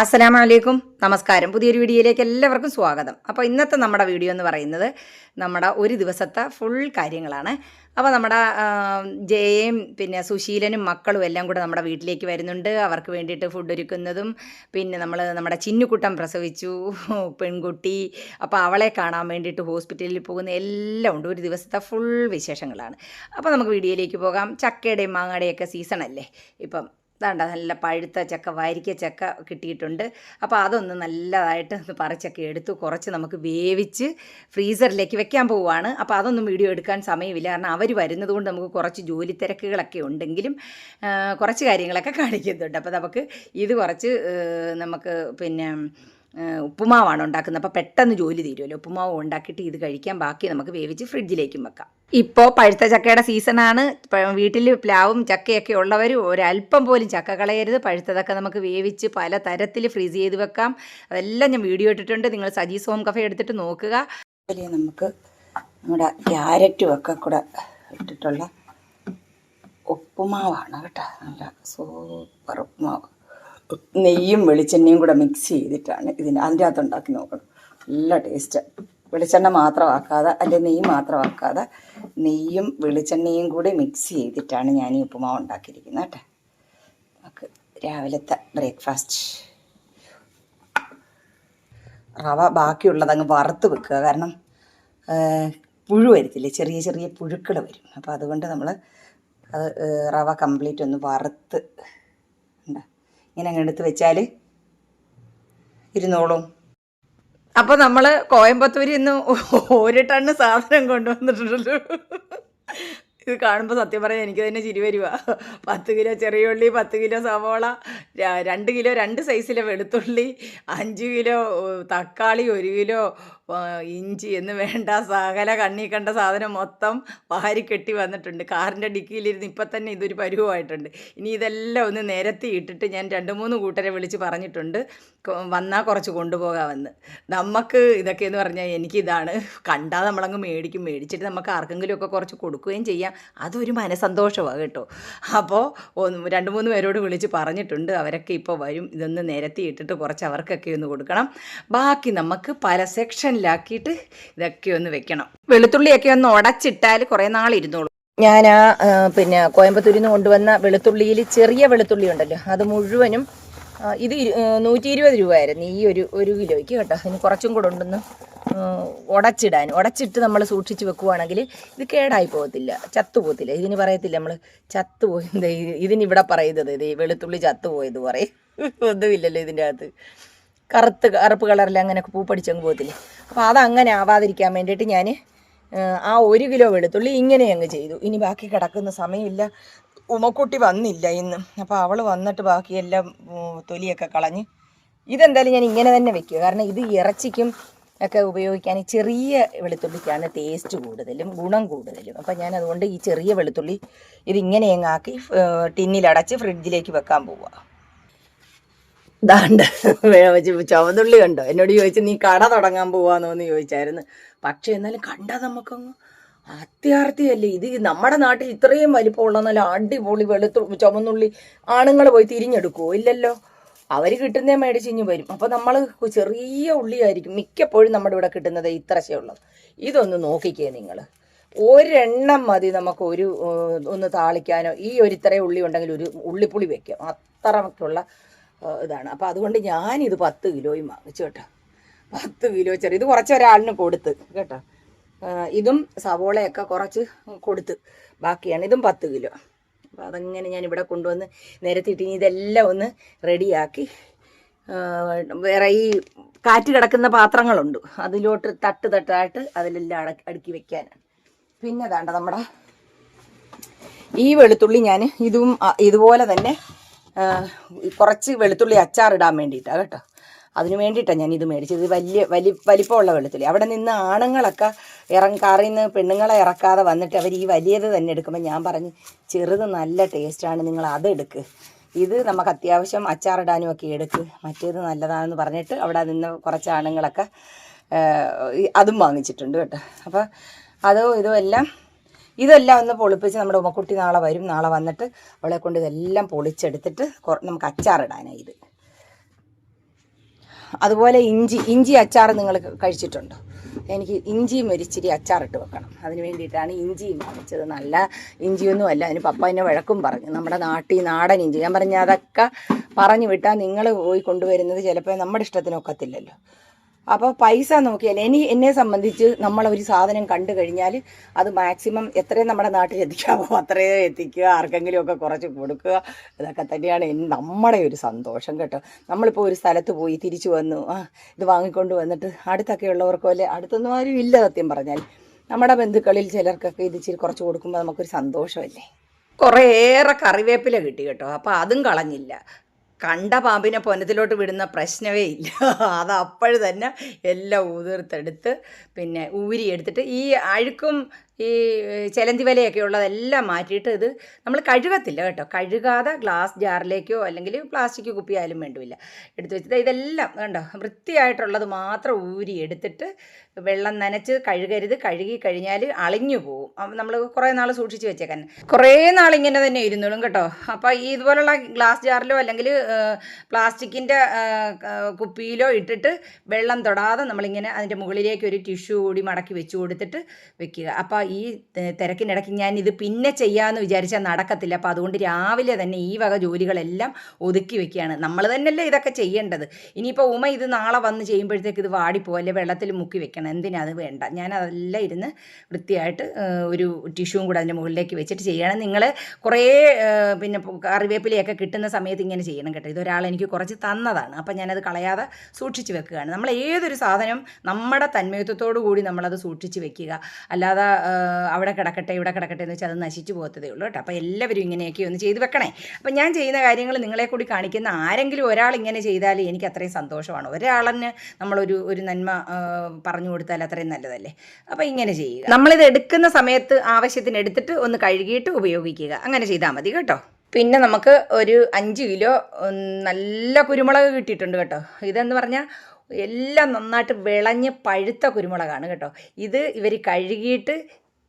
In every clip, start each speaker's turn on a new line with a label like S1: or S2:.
S1: അസ്സലാമു അലൈക്കും നമസ്കാരം. പുതിയൊരു വീഡിയോയിലേക്ക് എല്ലാവർക്കും സ്വാഗതം. അപ്പോൾ ഇന്നത്തെ നമ്മുടെ വീഡിയോ എന്ന് പറയുന്നത് നമ്മുടെ ഒരു ദിവസത്തെ ഫുൾ കാര്യങ്ങളാണ്. അപ്പോൾ നമ്മുടെ ജയയും പിന്നെ സുശീലനും മക്കളും എല്ലാം കൂടെ നമ്മുടെ വീട്ടിലേക്ക് വരുന്നുണ്ട്. അവർക്ക് വേണ്ടിയിട്ട് ഫുഡ് ഒരുക്കുന്നതും പിന്നെ നമ്മൾ നമ്മുടെ ചിന്നുക്കുട്ടം പ്രസവിച്ചു പെൺകുട്ടി. അപ്പോൾ അവളെ കാണാൻ വേണ്ടിയിട്ട് ഹോസ്പിറ്റലിൽ പോകുന്ന എല്ലാം ഉണ്ട്. ഒരു ദിവസത്തെ ഫുൾ വിശേഷങ്ങളാണ്. അപ്പോൾ നമുക്ക് വീഡിയോയിലേക്ക് പോകാം. ചക്കയുടെയും മാങ്ങയുടെയൊക്കെ സീസണല്ലേ ഇപ്പം ഇതാണ്ട നല്ല പഴുത്ത ചക്ക വരിക്ക ചക്ക കിട്ടിയിട്ടുണ്ട്. അപ്പോൾ അതൊന്ന് നല്ലതായിട്ട് ഒന്ന് പറിച്ചൊക്കെ എടുത്ത് കുറച്ച് നമുക്ക് വേവിച്ച് ഫ്രീസറിലേക്ക് വെക്കാൻ പോവുകയാണ് അപ്പോൾ അതൊന്നും വീഡിയോ എടുക്കാൻ സമയമില്ല. കാരണം അവർ വരുന്നത് കൊണ്ട് നമുക്ക് കുറച്ച് ജോലി തിരക്കുകളൊക്കെ ഉണ്ടെങ്കിലും കുറച്ച് കാര്യങ്ങളൊക്കെ കാണിക്കുന്നുണ്ട്. അപ്പോൾ നമുക്ക് ഇത് കുറച്ച് നമുക്ക് പിന്നെ ഉപ്പുമാവാണ് ഉണ്ടാക്കുന്നത്. അപ്പോൾ പെട്ടെന്ന് ജോലി തീരുമല്ലോ ഉപ്പുമാവ് ഉണ്ടാക്കിയിട്ട് ഇത് കഴിക്കാൻ ബാക്കി നമുക്ക് വേവിച്ച് ഫ്രിഡ്ജിലേക്കും വെക്കാം. ഇപ്പോൾ പഴുത്ത ചക്കയുടെ സീസണാണ് വീട്ടിൽ പ്ലാവും ചക്കയൊക്കെ ഉള്ളവർ ഒരല്പം പോലും ചക്ക കളയരുത്. പഴുത്തതൊക്കെ നമുക്ക് വേവിച്ച് പല തരത്തിൽ ഫ്രീസ് ചെയ്ത് വെക്കാം. അതെല്ലാം ഞാൻ വീഡിയോ ഇട്ടിട്ടുണ്ട്. നിങ്ങൾ സജീസ് ഹോം കഫേ എടുത്തിട്ട് നോക്കുക. നമുക്ക് നമ്മുടെ ക്യാരറ്റും ഒക്കെ കൂടെ ഇട്ടിട്ടുള്ള ഉപ്പുമാവാണ് കേട്ടോ. നല്ല സൂപ്പർ ഉപ്പുമാവ്. നെയ്യും വെളിച്ചെണ്ണയും കൂടെ മിക്സ് ചെയ്തിട്ടാണ് ഇതിന് അതിന്റെ അകത്ത് ഉണ്ടാക്കി നോക്കണം. നല്ല ടേസ്റ്റ് വെളിച്ചെണ്ണ മാത്രമാക്കാതെ അതിന്റെ നെയ്യ് മാത്രമാക്കാതെ നെയ്യും വെളിച്ചെണ്ണയും കൂടി മിക്സ് ചെയ്തിട്ടാണ് ഞാൻ ഈ ഉപ്പുമാവ് ഉണ്ടാക്കിയിരിക്കുന്നത് കേട്ടോ. നമുക്ക് രാവിലത്തെ ബ്രേക്ക്ഫാസ്റ്റ് റവ ബാക്കിയുള്ളത് അങ്ങ് വറുത്ത് വെക്കുക. കാരണം പുഴു വരത്തില്ലേ? ചെറിയ ചെറിയ പുഴുക്കൾ വരും. അപ്പോൾ അതുകൊണ്ട് നമ്മൾ അത് റവ കംപ്ലീറ്റ് ഒന്ന് വറുത്ത് ഇങ്ങനെ അങ്ങ് എടുത്ത് വെച്ചാൽ ഇരുന്നോളും. അപ്പോൾ നമ്മൾ കോയമ്പത്തൂരിൽ നിന്ന് ഒരു ടണ്ണ് സാധനം കൊണ്ടുവന്നിട്ടുണ്ടല്ലോ. ഇത് കാണുമ്പോൾ സത്യം പറയാൻ എനിക്ക് തന്നെ ചിരി വരുക പത്ത് കിലോ ചെറിയ ഉള്ളി പത്ത് കിലോ സവോള രണ്ട് കിലോ രണ്ട് സൈസിലെ വെളുത്തുള്ളി അഞ്ച് കിലോ തക്കാളി ഒരു കിലോ ഇഞ്ചി എന്ന് വേണ്ട സകല കണ്ണി കണ്ട സാധനം മൊത്തം വാരി കെട്ടി വന്നിട്ടുണ്ട്. കാറിന്റെ ഡിക്കിയിലിരുന്ന് ഇപ്പം തന്നെ ഇതൊരു പരുവമായിട്ടുണ്ട് ഇനി ഇതെല്ലാം ഒന്ന് നിരത്തി ഇട്ടിട്ട് ഞാൻ രണ്ട് മൂന്ന് കൂട്ടരെ വിളിച്ച് പറഞ്ഞിട്ടുണ്ട്. വന്നാൽ കുറച്ച് കൊണ്ടുപോകാമെന്ന്. നമുക്ക് ഇതൊക്കെ എന്ന് പറഞ്ഞാൽ എനിക്കിതാണ്. കണ്ടാൽ നമ്മളങ്ങ് മേടിക്കും. മേടിച്ചിട്ട് നമുക്ക് ആർക്കെങ്കിലുമൊക്കെ കുറച്ച് കൊടുക്കുകയും ചെയ്യാം. അതൊരു മനസന്തോഷമാണ് കേട്ടോ. അപ്പോൾ രണ്ട് മൂന്ന് പേരോട് വിളിച്ച് പറഞ്ഞിട്ടുണ്ട്. അവരൊക്കെ ഇപ്പോൾ വരും. ഇതൊന്ന് നിരത്തി ഇട്ടിട്ട് കുറച്ച് അവർക്കൊക്കെ ഒന്ന് കൊടുക്കണം. ബാക്കി നമുക്ക് പല സെക്ഷനിലാക്കിയിട്ട് ഇതൊക്കെ ഒന്ന് വെക്കണം. വെളുത്തുള്ളിയൊക്കെ ഒന്ന് ഉടച്ചിട്ടാൽ കുറേ നാൾ ഇരുന്നോളൂ. ഞാൻ ആ പിന്നെ കോയമ്പത്തൂരിൽ നിന്ന് കൊണ്ടുവന്ന വെളുത്തുള്ളിയിൽ ചെറിയ വെളുത്തുള്ളി ഉണ്ടല്ലോ അത് മുഴുവനും ഇത് നൂറ്റി ഇരുപത് രൂപയായിരുന്നു ഈ ഒരു ഒരു കിലോയ്ക്ക് കേട്ടോ. ഇനി കുറച്ചും കൂടെ ഉണ്ടെന്ന് ഉടച്ചിടാൻ ഉടച്ചിട്ട് നമ്മൾ സൂക്ഷിച്ച് വെക്കുവാണെങ്കിൽ ഇത് കേടായി പോകത്തില്ല ചത്തു പോകത്തില്ല ഇതിന് പറയത്തില്ല നമ്മൾ ചത്തുപോയി ഇതിനിവിടെ പറയുന്നത് ഇത് വെളുത്തുള്ളി ചത്തുപോയത് പറയും. ഒന്നുമില്ലല്ലോ ഇതിന്റെ അകത്ത്. കറുത്ത് കറുപ്പ് കളറിൽ അങ്ങനെ പൂ പഠിച്ചങ്ങ് പോകത്തില്ലേ. അപ്പോൾ അതങ്ങനെ ആവാതിരിക്കാൻ വേണ്ടിയിട്ട് ഞാൻ ആ ഒരു കിലോ വെളുത്തുള്ളി ഇങ്ങനെ അങ്ങ് ചെയ്തു. ഇനി ബാക്കി കിടക്കുന്ന സമയമില്ല. ഉമക്കുട്ടി വന്നില്ല ഇന്ന്. അപ്പോൾ അവൾ വന്നിട്ട് ബാക്കിയെല്ലാം തൊലിയൊക്കെ കളഞ്ഞ് ഇതെന്തായാലും ഞാൻ ഇങ്ങനെ തന്നെ വെക്കുക. കാരണം ഇത് ഇറച്ചിക്കും ഒക്കെ ഉപയോഗിക്കാൻ ചെറിയ വെളുത്തുള്ളിക്കാണ് ടേസ്റ്റ് കൂടുതലും ഗുണം കൂടുതലും. അപ്പം ഞാൻ അതുകൊണ്ട് ഈ ചെറിയ വെളുത്തുള്ളി ഇതിങ്ങനെ അങ്ങാക്കി ടിന്നിലടച്ച് ഫ്രിഡ്ജിലേക്ക് വെക്കാൻ പോവുക ദാണ്ട് ചുവന്നുള്ളി കണ്ടോ? എന്നോട് ചോദിച്ചു നീ കട തുടങ്ങാൻ പോവാന്നോ എന്ന് ചോദിച്ചായിരുന്നു. പക്ഷെ എന്നാലും കണ്ടാ നമുക്കങ്ങ് അത്യാർത്ഥിയല്ലേ ഇത് നമ്മുടെ നാട്ടിൽ ഇത്രയും വലിപ്പമുള്ള നല്ല അടിപൊളി വെളുത്തു ചുമന്നുള്ളി ആണുങ്ങൾ പോയി തിരിഞ്ഞെടുക്കുവോ? ഇല്ലല്ലോ. അവർ കിട്ടുന്നേ മേടിച്ചിഞ്ഞ് വരും. അപ്പോൾ നമ്മൾ ചെറിയ ഉള്ളിയായിരിക്കും മിക്കപ്പോഴും നമ്മുടെ ഇവിടെ കിട്ടുന്നത് ഇത്രശയുള്ളത് ഇതൊന്ന് നോക്കിക്കേ നിങ്ങൾ ഒരെണ്ണം മതി നമുക്ക് ഒരു ഒന്ന് താളിക്കാനോ. ഈ ഒരു ഇത്രയും ഉള്ളി ഉണ്ടെങ്കിൽ ഒരു ഉള്ളിപ്പുളി വെക്കാം. അത്രയ്ക്കുള്ള ഏഹ്, ഇതാണ്. അപ്പോൾ അതുകൊണ്ട് ഞാനിത് പത്ത് കിലോയും വാങ്ങിച്ചു കേട്ടോ. പത്ത് കിലോ ചെറിയ ഇത് കുറച്ച് ഒരാളിന് കൊടുത്ത് കേട്ടോ. ഇതും സവോളയൊക്കെ കുറച്ച് കൊടുത്ത് ബാക്കിയാണ്. ഇതും പത്ത് കിലോ. അപ്പോൾ അതങ്ങനെ ഞാൻ ഇവിടെ കൊണ്ടുവന്ന് നിരത്തിയിട്ട് ഇനി ഇതെല്ലാം ഒന്ന് റെഡിയാക്കി. വേറെ ഈ കാറ്റ് കിടക്കുന്ന പാത്രങ്ങളുണ്ട്. അതിലോട്ട് തട്ട് തട്ടായിട്ട് അതിലെല്ലാം അടക്കി അടുക്കി വെക്കാനാണ്. പിന്നെ വേണ്ട നമ്മുടെ ഈ വെളുത്തുള്ളി ഞാൻ ഇതും ഇതുപോലെ തന്നെ കുറച്ച് വെളുത്തുള്ളി അച്ചാറിടാൻ വേണ്ടിയിട്ടാണ് കേട്ടോ. അതിന് വേണ്ടിയിട്ടാണ് ഞാൻ ഇത് മേടിച്ചത്. വലിയ വലി വലിപ്പമുള്ള വെളുത്തുള്ളി. അവിടെ നിന്ന് ആണുങ്ങളൊക്കെ കാറിൽ നിന്ന് പെണ്ണുങ്ങളെ ഇറക്കാതെ വന്നിട്ട് അവർ ഈ വലിയത് തന്നെ എടുക്കുമ്പോൾ ഞാൻ പറഞ്ഞു ചെറുത് നല്ല ടേസ്റ്റാണ് നിങ്ങൾ അതെടുക്ക് ഇത് നമുക്ക് അത്യാവശ്യം അച്ചാറിടാനും ഒക്കെ എടുക്ക്. മറ്റേത് നല്ലതാണെന്ന് പറഞ്ഞിട്ട് അവിടെ നിന്ന് കുറച്ച് ആണുങ്ങളൊക്കെ അതും വാങ്ങിച്ചിട്ടുണ്ട് കേട്ടോ. അപ്പോൾ അതോ ഇതും എല്ലാം ഇതെല്ലാം ഒന്ന് പൊളിപ്പിച്ച് നമ്മുടെ ഉമ്മക്കുട്ടി നാളെ വരും. നാളെ വന്നിട്ട് അവളെ കൊണ്ട് ഇതെല്ലാം പൊളിച്ചെടുത്തിട്ട് നമുക്ക് അച്ചാറിടാനായി ഇത്. അതുപോലെ ഇഞ്ചി ഇഞ്ചി അച്ചാർ നിങ്ങൾ കഴിച്ചിട്ടുണ്ടോ. എനിക്ക് ഇഞ്ചിയും ഒരിച്ചിരി അച്ചാറിട്ട് വെക്കണം. അതിന് വേണ്ടിയിട്ടാണ് ഇഞ്ചിയും വാങ്ങിച്ചത്. നല്ല ഇഞ്ചിയൊന്നും അല്ല. അതിന് പപ്പ എന്നെ വഴക്കും പറഞ്ഞു. നമ്മുടെ നാട്ടിൽ നാടൻ ഇഞ്ചി. ഞാൻ പറഞ്ഞ അതൊക്കെ പറഞ്ഞു വിട്ടാൽ നിങ്ങൾ പോയി കൊണ്ടുവരുന്നത് ചിലപ്പോൾ നമ്മുടെ ഇഷ്ടത്തിനൊക്കത്തില്ലല്ലോ. അപ്പോൾ പൈസ നോക്കിയാൽ ഇനി എന്നെ സംബന്ധിച്ച് നമ്മൾ ഒരു സാധനം കണ്ടു കഴിഞ്ഞാൽ അത് മാക്സിമം എത്രയും നമ്മുടെ നാട്ടിൽ എത്തിക്കാമോ അത്രയും എത്തിക്കുക. ആർക്കെങ്കിലുമൊക്കെ കുറച്ച് കൊടുക്കുക. ഇതൊക്കെ തന്നെയാണ് നമ്മുടെ ഒരു സന്തോഷം കേട്ടോ. നമ്മളിപ്പോൾ ഒരു സ്ഥലത്ത് പോയി തിരിച്ചു വന്നു. ആ ഇത് വാങ്ങിക്കൊണ്ട് വന്നിട്ട് അടുത്തൊക്കെ ഉള്ളവർക്കോ അല്ലെ അടുത്തൊന്നും ആരും ഇല്ല സത്യം പറഞ്ഞാൽ. നമ്മുടെ ബന്ധുക്കളിൽ ചിലർക്കൊക്കെ ഇത് ഇച്ചിരി കുറച്ച് കൊടുക്കുമ്പോൾ നമുക്കൊരു സന്തോഷമല്ലേ? കുറേയേറെ കറിവേപ്പില കിട്ടി കേട്ടോ. അപ്പോൾ അതും കളഞ്ഞില്ല. കണ്ട പാമ്പിനെ പൊന്നത്തിലോട്ട് വിടുന്ന പ്രശ്നമേ ഇല്ല. അത് അപ്പോഴ് തന്നെ എല്ലാം ഊതിർത്തെടുത്ത് പിന്നെ ഊരിയെടുത്തിട്ട് ഈ അഴുക്കും ഈ ചെലന്തി വലയൊക്കെ ഉള്ളതെല്ലാം മാറ്റിയിട്ട് ഇത് നമ്മൾ കഴുകത്തില്ല കേട്ടോ. കഴുകാതെ ഗ്ലാസ് ജാറിലേക്കോ അല്ലെങ്കിൽ പ്ലാസ്റ്റിക് കുപ്പിയായാലും വേണ്ടുമില്ല എടുത്ത് വെച്ചിട്ട് ഇതെല്ലാം കണ്ടോ? വൃത്തിയായിട്ടുള്ളത് മാത്രം ഊരി എടുത്തിട്ട് വെള്ളം നനച്ച് കഴുകരുത്. കഴുകി കഴിഞ്ഞാൽ അളിഞ്ഞു പോകും നമ്മൾ കുറേ നാൾ സൂക്ഷിച്ച് വെച്ചേക്കാൻ. കുറേ നാൾ ഇങ്ങനെ തന്നെ ഇരുന്നോളും കേട്ടോ. അപ്പോൾ ഈ ഇതുപോലുള്ള ഗ്ലാസ് ജാറിലോ അല്ലെങ്കിൽ പ്ലാസ്റ്റിക്കിന്റെ കുപ്പിയിലോ ഇട്ടിട്ട് വെള്ളം തൊടാതെ നമ്മളിങ്ങനെ അതിന്റെ മുകളിലേക്ക് ഒരു ടിഷ്യൂ കൂടി മടക്കി വെച്ച് കൊടുത്തിട്ട് വെക്കുക. അപ്പോൾ ഈ തിരക്കിനിടയ്ക്ക് ഞാൻ ഇത് പിന്നെ ചെയ്യാമെന്ന് വിചാരിച്ചാൽ നടക്കത്തില്ല. അപ്പോൾ അതുകൊണ്ട് രാവിലെ തന്നെ ഈ വക ജോലികളെല്ലാം ഒതുക്കി വെക്കുകയാണ്. നമ്മൾ തന്നെയല്ലേ ഇതൊക്കെ ചെയ്യേണ്ടത്. ഇനിയിപ്പോൾ ഉമ ഇത് നാളെ വന്ന് ചെയ്യുമ്പോഴത്തേക്ക് ഇത് വാടിപ്പോവല്ലേ വെള്ളത്തിൽ മുക്കി വെക്കണം. എന്തിനാ അത് വേണ്ട. ഞാൻ അതെല്ലാം ഇരുന്ന് വൃത്തിയായിട്ട് ഒരു ടിഷ്യൂവും കൂടെ അതിന്റെ മുകളിലേക്ക് വെച്ചിട്ട് ചെയ്യണം. നിങ്ങൾ കുറേ പിന്നെ കറിവേപ്പിലയൊക്കെ കിട്ടുന്ന സമയത്ത് ഇങ്ങനെ ചെയ്യണം കേട്ടോ. ഇതൊരാൾ എനിക്ക് കുറച്ച് തന്നതാണ്. അപ്പം ഞാനത് കളയാതെ സൂക്ഷിച്ച് വെക്കുകയാണ്. നമ്മൾ ഏതൊരു സാധനം നമ്മുടെ തന്മയത്വത്തോടു കൂടി നമ്മളത് സൂക്ഷിച്ച് വെക്കുക. അല്ലാതെ അവിടെ കിടക്കട്ടെ ഇവിടെ കിടക്കട്ടെ എന്ന് വെച്ചാൽ അത് നശിച്ചു പോകത്തതേ ഉള്ളൂ കേട്ടോ. അപ്പോൾ എല്ലാവരും ഇങ്ങനെയൊക്കെ ഒന്ന് ചെയ്ത് വെക്കണേ. അപ്പം ഞാൻ ചെയ്യുന്ന കാര്യങ്ങൾ നിങ്ങളെ കൂടി കാണിക്കുന്ന ആരെങ്കിലും ഒരാൾ ഇങ്ങനെ ചെയ്താൽ എനിക്ക് അത്രയും സന്തോഷമാണ്. ഒരാളിന് നമ്മളൊരു ഒരു നന്മ പറഞ്ഞു കൊടുത്താൽ അത്രയും നല്ലതല്ലേ? അപ്പോൾ ഇങ്ങനെ ചെയ്യുക. നമ്മളിത് എടുക്കുന്ന സമയത്ത് ആവശ്യത്തിന് എടുത്തിട്ട് ഒന്ന് കഴുകിയിട്ട് ഉപയോഗിക്കുക. അങ്ങനെ ചെയ്താൽ മതി കേട്ടോ. പിന്നെ നമുക്ക് ഒരു അഞ്ച് കിലോ നല്ല കുരുമുളക് കിട്ടിയിട്ടുണ്ട് കേട്ടോ. ഇതെന്ന് പറഞ്ഞാൽ എല്ലാം നന്നായിട്ട് വിളഞ്ഞ് പഴുത്ത കുരുമുളകാണ് കേട്ടോ. ഇത് ഇവർ കഴുകിയിട്ട്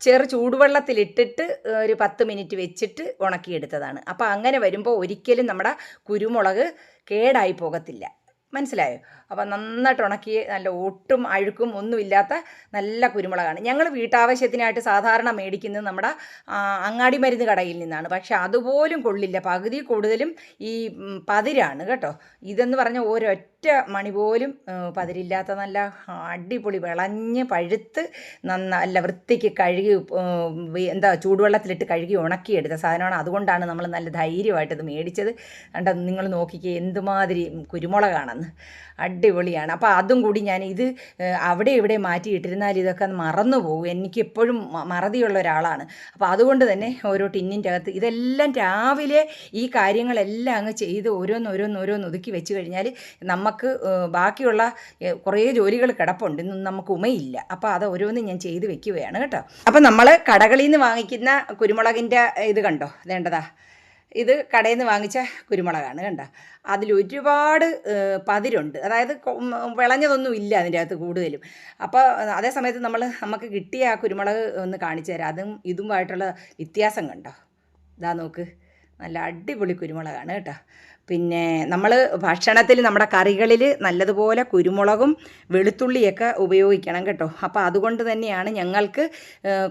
S1: ചെറു ചൂടുവെള്ളത്തിലിട്ടിട്ട് ഒരു പത്ത് മിനിറ്റ് വെച്ചിട്ട് ഉണക്കിയെടുത്തതാണ്. അപ്പോൾ അങ്ങനെ വരുമ്പോൾ ഒരിക്കലും നമ്മുടെ കുരുമുളക് കേടായി പോകത്തില്ല. മനസ്സിലായോ? അപ്പോൾ നന്നായിട്ട് ഉണക്കി നല്ല ഒട്ടും അഴുക്കും ഒന്നുമില്ലാത്ത നല്ല കുരുമുളകാണ്. ഞങ്ങൾ വീട്ടാവശ്യത്തിനായിട്ട് സാധാരണ മേടിക്കുന്നത് നമ്മുടെ അങ്ങാടി മരുന്ന് കടയിൽ നിന്നാണ്. പക്ഷേ അതുപോലും കൊള്ളില്ല. പകുതി കൂടുതലും ഈ പതിരാണ് കേട്ടോ. ഇതെന്ന് പറഞ്ഞാൽ ഒരൊറ്റ മണി പോലും പതിരില്ലാത്ത നല്ല അടിപൊളി വിളഞ്ഞ് പഴുത്ത് നല്ല വൃത്തിക്ക് കഴുകി എന്താ ചൂടുവെള്ളത്തിലിട്ട് കഴുകി ഉണക്കിയെടുത്ത സാധനമാണ്. അതുകൊണ്ടാണ് നമ്മൾ നല്ല ധൈര്യമായിട്ട് ഇത് മേടിച്ചത്. കണ്ട നിങ്ങൾ നോക്കിക്കുക എന്തുമാതിരി കുരുമുളകാണെന്ന്. അടിപൊളിയാണ്. അപ്പോൾ അതും കൂടി ഞാൻ ഇത് അവിടെ ഇവിടെ മാറ്റിയിട്ടിരുന്നാൽ ഇതൊക്കെ മറന്നു പോകും. എനിക്ക് എപ്പോഴും മറതിയുള്ള ഒരാളാണ്. അപ്പോൾ അതുകൊണ്ട് തന്നെ ഓരോ ടിന്നിന്റെ അകത്ത് ഇതെല്ലാം രാവിലെ ഈ കാര്യങ്ങളെല്ലാം അങ്ങ് ചെയ്ത് ഓരോന്ന് ഓരോന്ന് ഓരോന്ന് ഒതുക്കി വെച്ച് കഴിഞ്ഞാൽ നമുക്ക് ബാക്കിയുള്ള കുറേ ജോലികൾ കിടപ്പുണ്ട്. ഇന്നും നമുക്ക് ഉമയില്ല. അപ്പോൾ അത് ഓരോന്നും ഞാൻ ചെയ്ത് വെക്കുകയാണ് കേട്ടോ. അപ്പോൾ നമ്മൾ കടകളിൽ നിന്ന് വാങ്ങിക്കുന്ന കുരുമുളകിന്റെ ഇത് കണ്ടോ? വേണ്ടതാ ഇത് കടയിൽ നിന്ന് വാങ്ങിച്ച കുരുമുളകാണ് കണ്ട? അതിൽ ഒരുപാട് പതിരുണ്ട്. അതായത് വിളഞ്ഞതൊന്നും ഇല്ല അതിന്റെ അകത്ത് കൂടുതലും. അപ്പോൾ അതേ സമയത്ത് നമ്മൾ നമുക്ക് കിട്ടിയ ആ കുരുമുളക് ഒന്ന് കാണിച്ചു തരാം. അതും ഇതുമായിട്ടുള്ള വ്യത്യാസം കണ്ടോ? ഇതാ നോക്ക്. നല്ല അടിപൊളി കുരുമുളകാണ് കേട്ടോ. പിന്നെ നമ്മൾ ഭക്ഷണത്തിൽ നമ്മുടെ കറികളിൽ നല്ലതുപോലെ കുരുമുളകും വെളുത്തുള്ളിയൊക്കെ ഉപയോഗിക്കണം കേട്ടോ. അപ്പോൾ അതുകൊണ്ട് തന്നെയാണ് ഞങ്ങൾക്ക്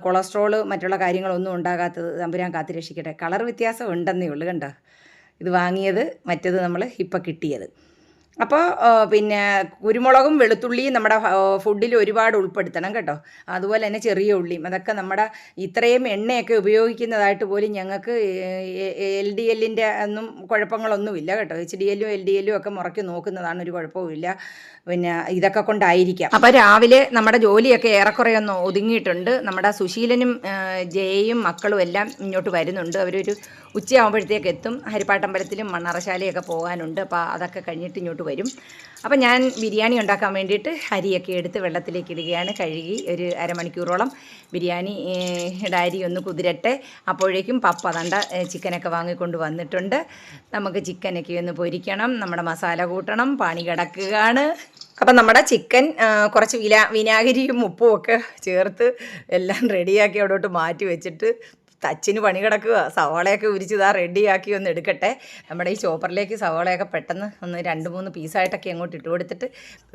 S1: കൊളസ്ട്രോൾ മറ്റുള്ള കാര്യങ്ങളൊന്നും ഉണ്ടാകാത്തത് തമ്പുരാൻ കാത്തു രക്ഷിക്കട്ടെ. കളർ വ്യത്യാസം ഉണ്ടെന്നേ ഉള്ളൂ കണ്ടോ? ഇത് വാങ്ങിയത് മറ്റേത് നമ്മൾ ഇപ്പം കിട്ടിയത്. അപ്പോൾ പിന്നെ കുരുമുളകും വെളുത്തുള്ളിയും നമ്മുടെ ഫുഡിൽ ഒരുപാട് ഉൾപ്പെടുത്തണം കേട്ടോ. അതുപോലെ തന്നെ ചെറിയ ഉള്ളിയും. അതൊക്കെ നമ്മുടെ ഇത്രയും എണ്ണയൊക്കെ ഉപയോഗിക്കുന്നതായിട്ട് പോലും ഞങ്ങൾക്ക് എൽ ഡി എല്ലിന്റെ ഒന്നും കുഴപ്പങ്ങളൊന്നുമില്ല കേട്ടോ. എച്ച് ഡി എല്ലും എൽ ഡി എല്ലും ഒക്കെ മുറയ്ക്ക് നോക്കുന്നതാണ് ഒരു കുഴപ്പമില്ല പിന്നെ ഇതൊക്കെ കൊണ്ടായിരിക്കാം. അപ്പോൾ രാവിലെ നമ്മുടെ ജോലിയൊക്കെ ഏറെക്കുറെ ഒന്ന് ഒതുങ്ങിയിട്ടുണ്ട്. നമ്മുടെ സുശീലനും ജയയും മക്കളും എല്ലാം ഇങ്ങോട്ട് വരുന്നുണ്ട്. അവരൊരു ഉച്ചയാകുമ്പോഴത്തേക്ക് എത്തും ഹരിപ്പാട്ടമ്പലത്തിലും മണ്ണറശാലയൊക്കെ പോകാനുണ്ട്. അപ്പോൾ അതൊക്കെ കഴിഞ്ഞിട്ട് ഇങ്ങോട്ട് വരും. അപ്പം ഞാൻ ബിരിയാണി ഉണ്ടാക്കാൻ വേണ്ടിയിട്ട് അരിയൊക്കെ എടുത്ത് വെള്ളത്തിലേക്ക് ഇടുകയാണ്. കഴുകി ഒരു അരമണിക്കൂറോളം ബിരിയാണി അരി ഒന്ന് കുതിരട്ടെ. അപ്പോഴേക്കും പപ്പ തണ്ട ചിക്കനൊക്കെ വാങ്ങിക്കൊണ്ട് വന്നിട്ടുണ്ട്. നമുക്ക് ചിക്കനൊക്കെ ഒന്ന് പൊരിക്കണം. നമ്മുടെ മസാല കൂട്ടണം. പണി കിടക്കുകയാണ്. അപ്പം നമ്മുടെ ചിക്കൻ കുറച്ച് വിനാ വിനാഗിരിയും ഉപ്പും ഒക്കെ ചേർത്ത് എല്ലാം റെഡിയാക്കി അവിടോട്ട് മാറ്റി വെച്ചിട്ട് തച്ചിന് പണി കിടക്കുക. സവാളയൊക്കെ ഉരിച്ച് ഇതാ റെഡിയാക്കി ഒന്ന് എടുക്കട്ടെ. നമ്മുടെ ഈ ചോപ്പറിലേക്ക് സവാളയൊക്കെ പെട്ടെന്ന് ഒന്ന് രണ്ട് മൂന്ന് പീസായിട്ടൊക്കെ അങ്ങോട്ട് ഇട്ട് കൊടുത്തിട്ട്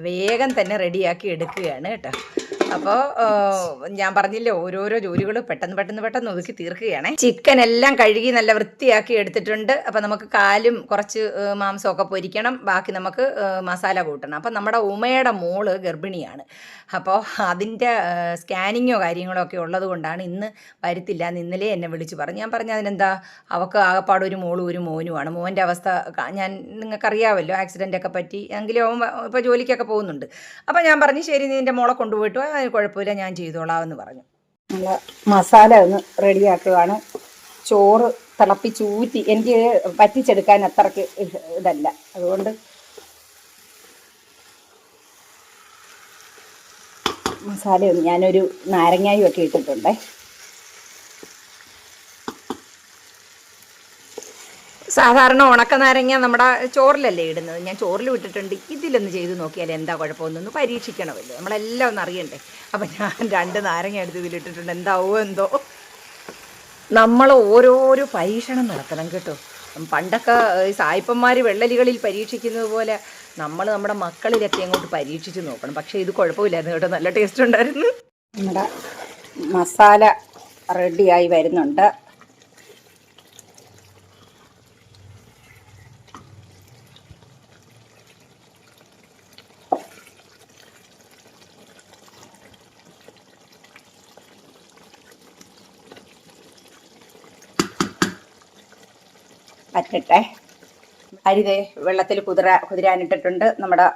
S1: വേഗം തന്നെ റെഡിയാക്കി എടുക്കുകയാണ് കേട്ടോ. അപ്പോൾ ഞാൻ പറഞ്ഞില്ലേ ഓരോരോ ജോലികൾ പെട്ടെന്ന് പെട്ടെന്ന് പെട്ടെന്ന് ഒതുക്കി തീർക്കുകയാണ്. ചിക്കൻ എല്ലാം കഴുകി നല്ല വൃത്തിയാക്കി എടുത്തിട്ടുണ്ട്. അപ്പോൾ നമുക്ക് കാലും കുറച്ച് മാംസമൊക്കെ പൊരിക്കണം. ബാക്കി നമുക്ക് മസാല കൂട്ടണം. അപ്പോൾ നമ്മുടെ ഉമയുടെ മോൾ ഗർഭിണിയാണ്. അപ്പോൾ അതിന്റെ സ്കാനിങ്ങോ കാര്യങ്ങളോ ഒക്കെ ഉള്ളത് കൊണ്ടാണ് ഇന്ന് വരുത്തില്ല. എന്ന് ഇന്നലെ എന്നെ വിളിച്ച് പറഞ്ഞു. ഞാൻ പറഞ്ഞു അതിനെന്താ? അവൾക്ക് ആകപ്പാട് ഒരു മോളും ഒരു മോനുമാണ്. മോന്റെ അവസ്ഥ ഞാൻ നിങ്ങൾക്കറിയാമല്ലോ ആക്സിഡന്റ് ഒക്കെ പറ്റി. എങ്കിലും അവൻ ഇപ്പോൾ ജോലിക്കൊക്കെ പോകുന്നുണ്ട്. അപ്പോൾ ഞാൻ പറഞ്ഞു ശരി നീ എന്റെ മോളെ കൊണ്ടുപോയിട്ട് വാ, അതിന് കുഴപ്പമില്ല ഞാൻ ചെയ്തോളാം എന്ന് പറഞ്ഞു.
S2: നമ്മൾ മസാല ഒന്ന് റെഡിയാക്കുകയാണ് ചോറ് തിളപ്പിച്ചൂറ്റി എനിക്ക് പറ്റിച്ചെടുക്കാൻ അത്രയ്ക്ക് ഇതല്ല. അതുകൊണ്ട് മസാലയൊന്നും ഞാനൊരു നാരങ്ങായും ഒക്കെ ഇട്ടിട്ടുണ്ടേ.
S1: സാധാരണ ഉണക്ക നാരങ്ങ നമ്മുടെ ചോറിലല്ലേ ഇടുന്നത്. ഞാൻ ചോറിൽ വിട്ടിട്ടുണ്ട്. ഇതിലൊന്ന് ചെയ്ത് നോക്കിയാൽ എന്താ കുഴപ്പമൊന്നൊന്ന് പരീക്ഷിക്കണമല്ലോ. നമ്മളെല്ലാം ഒന്ന് അറിയണ്ടേ? അപ്പം ഞാൻ രണ്ട് നാരങ്ങ എടുത്ത് ഇതിലിട്ടിട്ടുണ്ട്. എന്താവോ എന്തോ. നമ്മൾ ഓരോരോ പരീക്ഷണം നടത്തണം കേട്ടോ. പണ്ടൊക്കെ ഈ സായിപ്പന്മാർ വെള്ളലികളിൽ പരീക്ഷിക്കുന്നത് പോലെ നമ്മൾ നമ്മുടെ മക്കളിലൊക്കെ അങ്ങോട്ട് പരീക്ഷിച്ച് നോക്കണം. പക്ഷേ ഇത് കുഴപ്പമില്ലായിരുന്നു കേട്ടോ. നല്ല ടേസ്റ്റ് ഉണ്ടായിരുന്നു.
S2: നമ്മുടെ മസാല റെഡിയായി വരുന്നുണ്ട്. പറ്റട്ടെ അരിതേ വെള്ളത്തിൽ കുതിര കുതിരാനിട്ടിട്ടുണ്ട്. നമ്മുടെ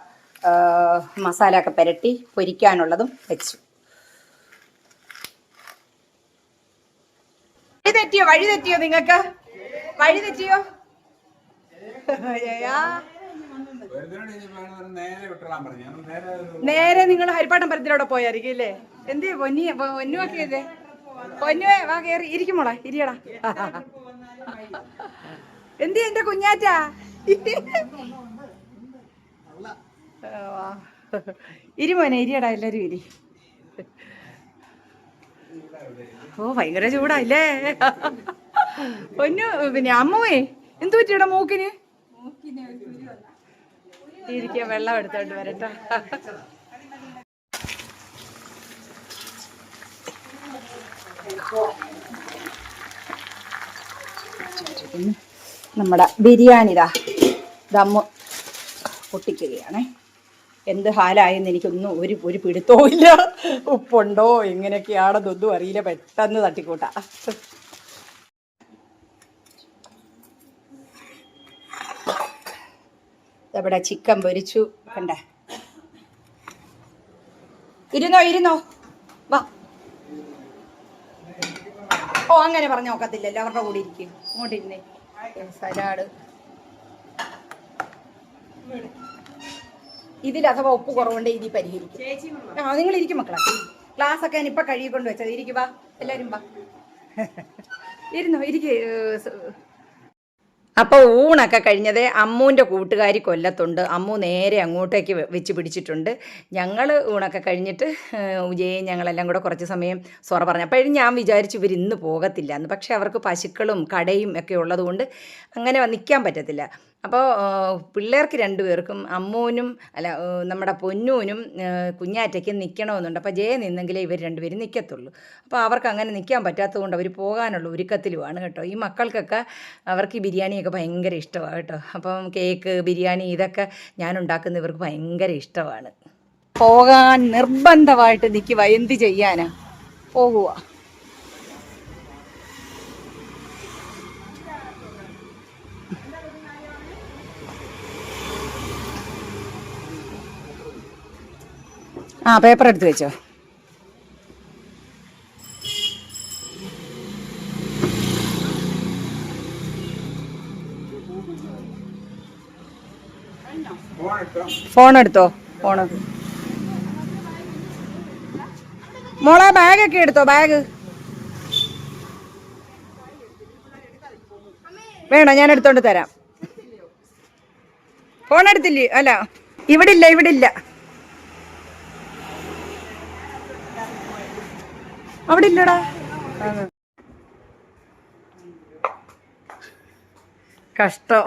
S2: മസാല ഒക്കെ പുരട്ടി പൊരിക്കാനുള്ളതും വെച്ചു.
S1: വഴി തെറ്റിയോ? വഴി തെറ്റിയോ നിങ്ങൾക്ക്? വഴി തെറ്റിയോ.
S3: നേരെ
S1: നിങ്ങൾ ഹരിപ്പാട്ടം പരത്തിലൂടെ പോയായിരിക്കും അല്ലേ? എന്ത് പൊന്നി പൊന്നുവാക്കി പൊന്നുവേ വാ കേറി. ഇരിക്കും മോളെ ഇരിയടാ. എന്തി എന്റെ കുഞ്ഞാറ്റാ? ഇരുമോനെ ഇരിയടാ എല്ലാരും ഇരി. ഓ ഭയങ്കര ചൂടായില്ലേ? പൊന്നു പിന്നെ അമ്മുവേ എന്തു പറ്റിയടാ മൂക്കിന്? ഇരിക്ക വെള്ളം എടുത്തോണ്ട് വരട്ടെ.
S2: നമ്മുടെ ബിരിയാണി ഇതാ. ദമ്മ് പൊട്ടിക്കുകയാണേ. എന്ത് ഹാലായെന്ന് എനിക്കൊന്നും ഒരു ഒരു പിടുത്തവും ഇല്ല. ഉപ്പുണ്ടോ? എങ്ങനെയൊക്കെയാണെന്നൊന്നും അറിയില്ല. പെട്ടെന്ന് തട്ടിക്കൂട്ട. ഇവിടെ ചിക്കൻ പൊരിച്ചു. കണ്ടേ. ഇരുന്നോ ഇരുന്നോ. വാ. ഓ അങ്ങനെ പറഞ്ഞു നോക്കത്തില്ലല്ലോ. അവരുടെ കൂടി ഇരിക്കും. ഇങ്ങോട്ട് ഇരുന്നേ. സലാഡ്. ഇതിൽ അഥവാ ഉപ്പ് കുറവുണ്ട് ഇതി പരിഹരിക്കും. ആ നിങ്ങൾ ഇരിക്കും മക്കളാ. ക്ലാസ് ഒക്കെ ഞാൻ ഇപ്പൊ കഴുകിക്കൊണ്ട് വെച്ചത് ഇരിക്കുവാ എല്ലാരും വാ. ഇരുന്നോ ഇരിക്കേ
S1: അപ്പോൾ ഊണൊക്കെ കഴിഞ്ഞത് അമ്മൂന്റെ കൂട്ടുകാരി കൊല്ലത്തുണ്ട്. അമ്മു നേരെ അങ്ങോട്ടേക്ക് വെച്ച് പിടിച്ചിട്ടുണ്ട്. ഞങ്ങൾ ഊണൊക്കെ കഴിഞ്ഞിട്ട് ഉജയും ഞങ്ങളെല്ലാം കൂടെ കുറച്ച് സമയം സൊറ പറഞ്ഞു. അപ്പോഴും ഞാൻ വിചാരിച്ചു ഇവർ ഇന്ന് പോകത്തില്ല. എന്ന് പക്ഷേ അവർക്ക് പശുക്കളും കടയും ഒക്കെ ഉള്ളതുകൊണ്ട് അങ്ങനെ നിൽക്കാൻ പറ്റത്തില്ല. അപ്പോൾ പിള്ളേർക്ക് രണ്ടുപേർക്കും അമ്മൂനും അല്ല നമ്മുടെ പൊന്നൂനും കുഞ്ഞാറ്റയ്ക്ക് നിൽക്കണമെന്നുണ്ട് അപ്പോൾ ജയ നിന്നെങ്കിലേ ഇവർ രണ്ടുപേരും നിൽക്കത്തുള്ളൂ അപ്പോൾ അവർക്ക് അങ്ങനെ നിൽക്കാൻ പറ്റാത്തതുകൊണ്ട് അവർ പോകാനുള്ള ഒരുക്കത്തിലുമാണ് കേട്ടോ. ഈ മക്കൾക്കൊക്കെ അവർക്ക് ഈ ബിരിയാണിയൊക്കെ ഭയങ്കര ഇഷ്ടമാണ് കേട്ടോ. അപ്പം കേക്ക് ബിരിയാണി ഇതൊക്കെ ഞാൻ ഉണ്ടാക്കുന്ന ഇവർക്ക് ഭയങ്കര ഇഷ്ടമാണ്.
S2: പോകാൻ നിർബന്ധമായിട്ട് നിൽക്കുക എന്ത് ചെയ്യാനാ? പോകുക
S1: ആ പേപ്പർ എടുത്ത് വെച്ചോ.
S3: ഫോൺ
S1: എടുത്തോ? ഫോൺ മോളെ ബാഗൊക്കെ എടുത്തോ ബാഗ് വേണ ഞാൻ എടുത്തോണ്ട് തരാം. ഫോൺ എടുത്തില്ലേ? അല്ല. ഇവിടെ ഇല്ല ഇവിടെ ഇല്ല. അവിടെ ഇല്ലടാ.
S2: കഷ്ടം.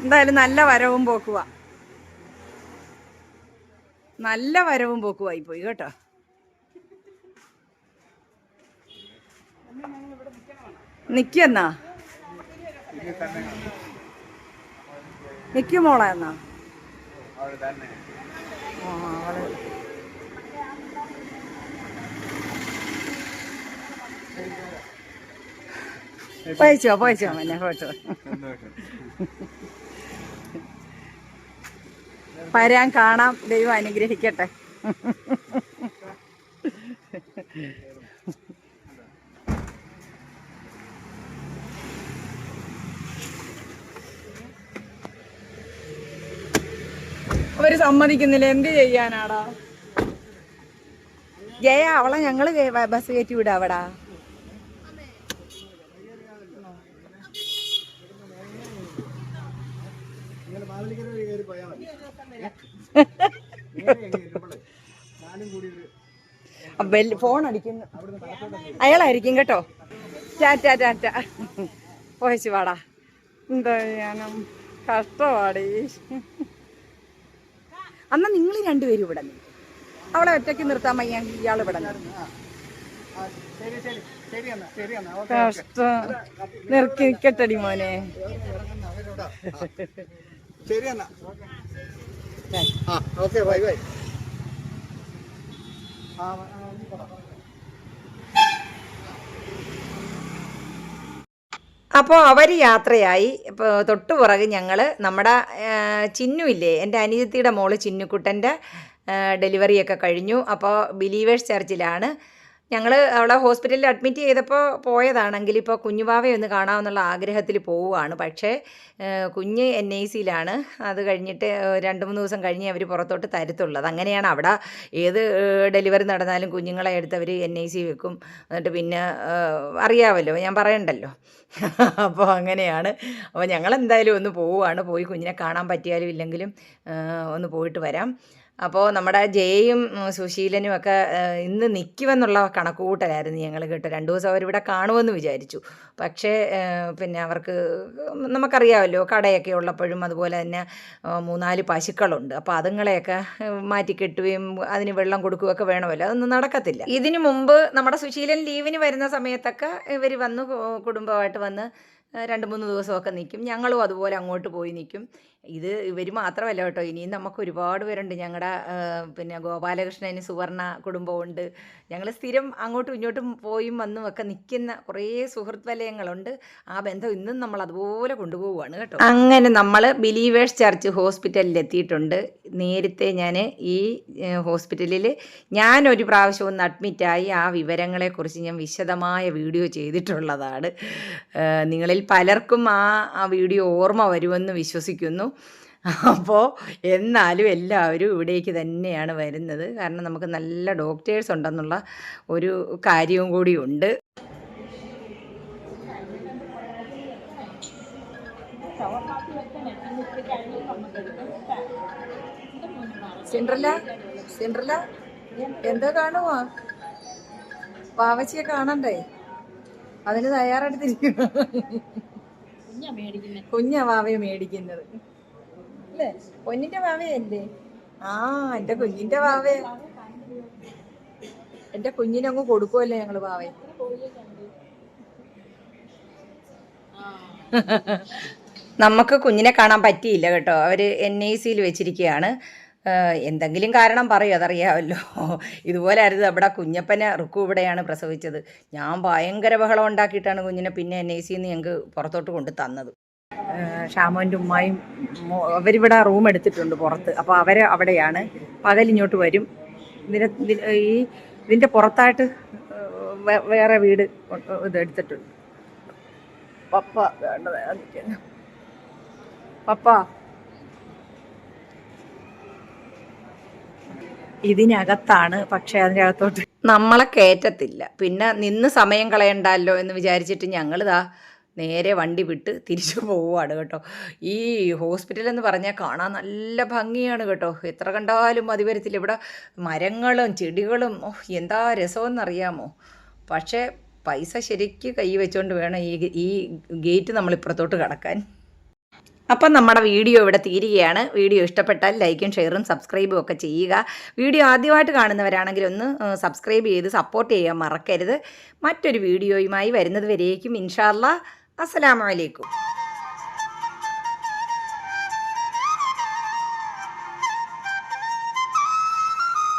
S2: എന്തായാലും നല്ല വരവും പോക്കുവാ. നല്ല വരവും പോക്കുവായി പോയി കേട്ടോ. നിക്കെന്നാ നിക്കു എന്നാ? ആ അവൾ പോയിച്ചോ പോയിച്ചോ എന്നെ ഫോട്ടോ
S3: പരാൻ
S2: വരാൻ കാണാം ദൈവം അനുഗ്രഹിക്കട്ടെ. അവർ സമ്മതിക്കുന്നില്ല എന്ത് ചെയ്യാനാടാ? ജയ അവളെ ഞങ്ങൾ ബസ് കയറ്റി വിടാ ഫോൺ അടിക്കുന്നു. അയാളായിരിക്കും കേട്ടോ. ടാറ്റ ടാറ്റ പോയച്ചു വാടാ. എന്താ ചെയ്യാനും കഷ്ടപാടി അന്നാ നിങ്ങൾ രണ്ടുപേരും ഇവിടെ നിൽക്കും അവളെ ഒറ്റയ്ക്ക് നിർത്താൻ വയ്യ ഇയാൾ ഇവിടെ കഷ്ടം. നിർക്കി നിൽക്കട്ടടി മോനെ.
S3: ശരി എന്നാ ആ ഓക്കെ ബൈ ബൈ
S1: അപ്പോൾ അവർ യാത്രയായി. ഇപ്പോൾ തൊട്ടു പുറകെ ഞങ്ങൾ നമ്മുടെ ചിന്നു ചിന്നുവില്ലേ എന്റെ അനിയത്തിയുടെ മോൾ ചിന്നുക്കുട്ടന്റെ ഡെലിവറിയൊക്കെ കഴിഞ്ഞു. അപ്പോൾ ബിലീവേഴ്സ് ചർച്ചിലാണ്. ഞങ്ങൾ അവളെ ഹോസ്പിറ്റലിൽ അഡ്മിറ്റ് ചെയ്തപ്പോൾ പോയതാണെങ്കിൽ ഇപ്പോൾ കുഞ്ഞുവാവയെ ഒന്ന് കാണാമെന്നുള്ള ആഗ്രഹത്തിൽ പോവുകയാണ്. പക്ഷേ കുഞ്ഞ് എൻ ഐ സിയിലാണ് അത് കഴിഞ്ഞിട്ട് രണ്ട് മൂന്ന് ദിവസം കഴിഞ്ഞ് അവർ പുറത്തോട്ട് തരത്തുള്ളത് അങ്ങനെയാണ് അവിടെ ഏത് ഡെലിവറി നടന്നാലും കുഞ്ഞുങ്ങളെ എടുത്ത് അവർ എൻ ഐ സി വെക്കും. എന്നിട്ട് പിന്നെ അറിയാമല്ലോ ഞാൻ പറയണ്ടല്ലോ. അപ്പോൾ അങ്ങനെയാണ്. അപ്പോൾ ഞങ്ങൾ എന്തായാലും ഒന്ന് പോവുകയാണ്. പോയി കുഞ്ഞിനെ കാണാൻ പറ്റിയാലും ഇല്ലെങ്കിലും ഒന്ന് പോയിട്ട് വരാം. അപ്പോൾ നമ്മുടെ ജയയും സുശീലനും ഒക്കെ ഇന്ന് നിൽക്കുമെന്നുള്ള കണക്കുകൂട്ടലായിരുന്നു ഞങ്ങൾ കേട്ടോ. രണ്ടു ദിവസം അവരിവിടെ കാണുമെന്ന് വിചാരിച്ചു. പക്ഷേ പിന്നെ അവർക്ക് നമുക്കറിയാമല്ലോ കടയൊക്കെ ഉള്ളപ്പോഴും അതുപോലെ തന്നെ മൂന്നാൽ പശുക്കളുണ്ട്. അപ്പോൾ അതുങ്ങളെയൊക്കെ മാറ്റിക്കെട്ടുകയും മാറ്റി കെട്ടുകയും അതിന് വെള്ളം കൊടുക്കുകയൊക്കെ വേണമല്ലോ. അതൊന്നും നടക്കത്തില്ല. ഇതിനു മുമ്പ് നമ്മുടെ സുശീലൻ ലീവിന് വരുന്ന സമയത്തൊക്കെ ഇവർ വന്ന് കുടുംബമായിട്ട് വന്ന് രണ്ട് മൂന്ന് ദിവസമൊക്കെ നിൽക്കും ഞങ്ങളും അതുപോലെ അങ്ങോട്ട് പോയി നിൽക്കും ഇത് ഇവർ മാത്രമല്ല കേട്ടോ. ഇനിയും നമുക്ക് ഒരുപാട് പേരുണ്ട്. ഞങ്ങളുടെ പിന്നെ ഗോപാലകൃഷ്ണന് സുവർണ കുടുംബമുണ്ട് ഞങ്ങൾ സ്ഥിരം അങ്ങോട്ടും ഇങ്ങോട്ടും പോയും വന്നും ഒക്കെ നിൽക്കുന്ന കുറേ സുഹൃത്ത് വലയങ്ങളുണ്ട് ആ ബന്ധം ഇന്നും നമ്മൾ അതുപോലെ കൊണ്ടുപോവുകയാണ് കേട്ടോ. അങ്ങനെ നമ്മൾ ബിലീവേഴ്സ് ചർച്ച് ഹോസ്പിറ്റലിൽ എത്തിയിട്ടുണ്ട് നേരത്തെ ഞാൻ ഈ ഹോസ്പിറ്റലിൽ ഞാൻ ഒരു പ്രാവശ്യം ഒന്ന് അഡ്മിറ്റായി. ആ വിവരങ്ങളെക്കുറിച്ച് ഞാൻ വിശദമായ വീഡിയോ ചെയ്തിട്ടുള്ളതാണ്. നിങ്ങളിൽ പലർക്കും ആ ആ വീഡിയോ ഓർമ്മ വരുമെന്ന് വിശ്വസിക്കുന്നു. അപ്പോൾ എന്നാലും എല്ലാവരും ഇവിടേക്ക് തന്നെയാണ് വരുന്നത്. കാരണം നമുക്ക് നല്ല ഡോക്ടേഴ്സ് ഉണ്ടെന്നുള്ള ഒരു കാര്യവും കൂടിയുണ്ട് സിൻഡ്രല്ല? സിൻഡ്രല്ല? എന്താ കാണുമോ പാവച്ചിയെ കാണണ്ടേ? അതിന് തയ്യാറെടുത്തിരിക്കും കുഞ്ഞാ വാവയെ മേടിക്കുന്നത്. അല്ലേ? പൊന്നിന്റെ വാവയല്ലേ? ആ എന്റെ കുഞ്ഞിന്റെ വാവ. എന്റെ കുഞ്ഞിനങ്ങ് കൊടുക്കുമല്ലേ ഞങ്ങൾ വാവയെ നമുക്ക് കുഞ്ഞിനെ കാണാൻ പറ്റിയില്ല കേട്ടോ. അവർ എൻ ഐ സിയിൽ വെച്ചിരിക്കുകയാണ്. എന്തെങ്കിലും കാരണം പറയും അതറിയാമല്ലോ. ഇതുപോലെ ആയിരുന്നു അവിടെ കുഞ്ഞപ്പനെ റുക്കു ഇവിടെയാണ് പ്രസവിച്ചത്. ഞാൻ ഭയങ്കര ബഹളം ഉണ്ടാക്കിയിട്ടാണ് കുഞ്ഞിനെ പിന്നെ എൻ ഐ സിയിൽ നിന്ന് ഞങ്ങൾക്ക് പുറത്തോട്ട് കൊണ്ട് തന്നത്. ഷാമോന്റെ ഉമ്മായും അവരിവിടെ റൂം എടുത്തിട്ടുണ്ട് പുറത്ത്. അപ്പോൾ അവർ അവിടെയാണ്. പകലിങ്ങോട്ട് വരും. ഇതിനെ ഈ ഇതിന്റെ പുറത്തായിട്ട് വേറെ വീട് ഇത് എടുത്തിട്ടുണ്ട്. പപ്പ പപ്പ. ഇതിനകത്താണ് പക്ഷെ അതിനകത്തോട്ട് നമ്മളെ കയറ്റത്തില്ല പിന്നെ നിന്ന് സമയം കളയണ്ടല്ലോ എന്ന് വിചാരിച്ചിട്ട് ഞങ്ങളിതാ നേരെ വണ്ടി വിട്ട് തിരിച്ചു പോവുകയാണ് കേട്ടോ. ഈ ഹോസ്പിറ്റൽ എന്ന് പറഞ്ഞാൽ കാണാൻ നല്ല ഭംഗിയാണ് കേട്ടോ. എത്ര കണ്ടാലും മതി വരത്തില്ല. ഇവിടെ മരങ്ങളും ചെടികളും എന്താ രസമെന്നറിയാമോ? പക്ഷേ പൈസ ശരിക്ക് കൈ വെച്ചുകൊണ്ട് വേണം ഈ ഈ ഗേറ്റ് നമ്മൾ ഇപ്പുറത്തോട്ട് കടക്കാൻ. അപ്പം നമ്മുടെ വീഡിയോ ഇവിടെ തീരുകയാണ്. വീഡിയോ ഇഷ്ടപ്പെട്ടാൽ ലൈക്കും ഷെയറും സബ്സ്ക്രൈബും ഒക്കെ ചെയ്യുക. വീഡിയോ ആദ്യമായിട്ട് കാണുന്നവരാണെങ്കിൽ ഒന്ന് സബ്സ്ക്രൈബ് ചെയ്ത് സപ്പോർട്ട് ചെയ്യാൻ മറക്കരുത്. മറ്റൊരു വീഡിയോയുമായി വരുന്നത് വരേക്കും ഇൻഷാല്ല അസ്സലാമലൈക്കും